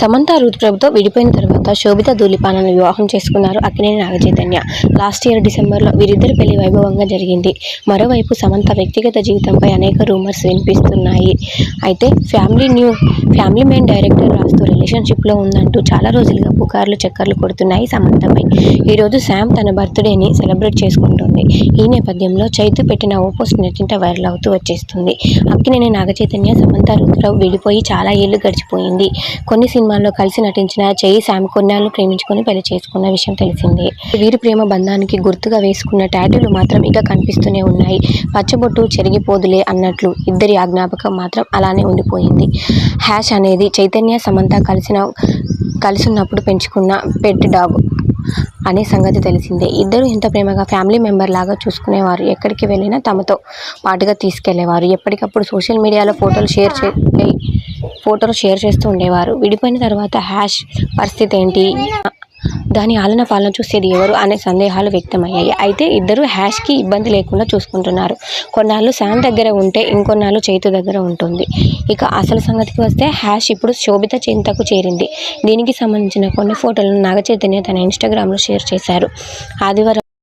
సమంత రుతుప్రభుతో విడిపోయిన తర్వాత శోభిత ధూళిపానను వివాహం చేసుకున్నారు అక్కినేని నాగచైతన్య. లాస్ట్ ఇయర్ డిసెంబర్లో వీరిద్దరి పెళ్ళి వైభవంగా జరిగింది. మరోవైపు సమంత వ్యక్తిగత జీవితంపై అనేక రూమర్స్ వినిపిస్తున్నాయి. అయితే family new family main director రాస్తూ రిలేషన్షిప్లో ఉందంటూ చాలా రోజులుగా పుకార్లు చక్కర్లు కొడుతున్నాయి సమంతపై. ఈరోజు శామ్ తన బర్త్డేని సెలబ్రేట్ చేసుకుంటుంది. ఈ నేపథ్యంలో చైతు పెట్టిన ఓ పోస్ట్ నెట్టింట వైరల్ అవుతూ వచ్చేస్తుంది. అక్కినేని నాగచైతన్య సమంత రుతురావు విడిపోయి చాలా ఏళ్ళు గడిచిపోయింది. కొన్ని సినిమాల్లో కలిసి నటించిన చెయ్యి శామ్ కొన్నాళ్ళు ప్రేమించుకొని పెళ్ళి చేసుకున్న విషయం తెలిసిందే. వీరి ప్రేమ బంధానికి గుర్తుగా వేసుకున్న ట్యాటూలు మాత్రం ఇక కనిపిస్తూనే ఉన్నాయి. పచ్చబొట్టు చెరిగిపోదులే అన్నట్లు ఇద్దరి ఆ జ్ఞాపకం మాత్రం అలానే ఉండిపోయింది. హ్యాష్ అనేది చైతన్య సమంత కలిసిన కలిసినప్పుడు పెంచుకున్న పెట్ డాగ్ అనే సంగతి తెలిసిందే. ఇద్దరు ఎంత ప్రేమగా ఫ్యామిలీ మెంబర్ లాగా చూసుకునేవారు ఎక్కడికి వెళ్ళినా తమతో పాటుగా తీసుకెళ్ళేవారు ఎప్పటికప్పుడు సోషల్ మీడియాలో ఫోటోలు షేర్ చే ఫోటోలు షేర్ చేస్తూ ఉండేవారు. విడిపోయిన తర్వాత హ్యాష్ పరిస్థితి ఏంటి? దాని ఆలన పాలన చూసేది ఎవరు అనే సందేహాలు వ్యక్తమయ్యాయి. అయితే ఇద్దరు హ్యాష్కి ఇబ్బంది లేకుండా చూసుకుంటున్నారు. కొన్నాళ్ళు శామ్ దగ్గర ఉంటే ఇంకొన్నాళ్ళు చైతు దగ్గర ఉంటుంది. ఇక అసలు సంగతికి వస్తే హ్యాష్ ఇప్పుడు శోభిత చింతకు చేరింది. దీనికి సంబంధించిన కొన్ని ఫోటోలను నాగచైతన్య తన ఇన్స్టాగ్రామ్లో షేర్ చేశారు. ఆదివారం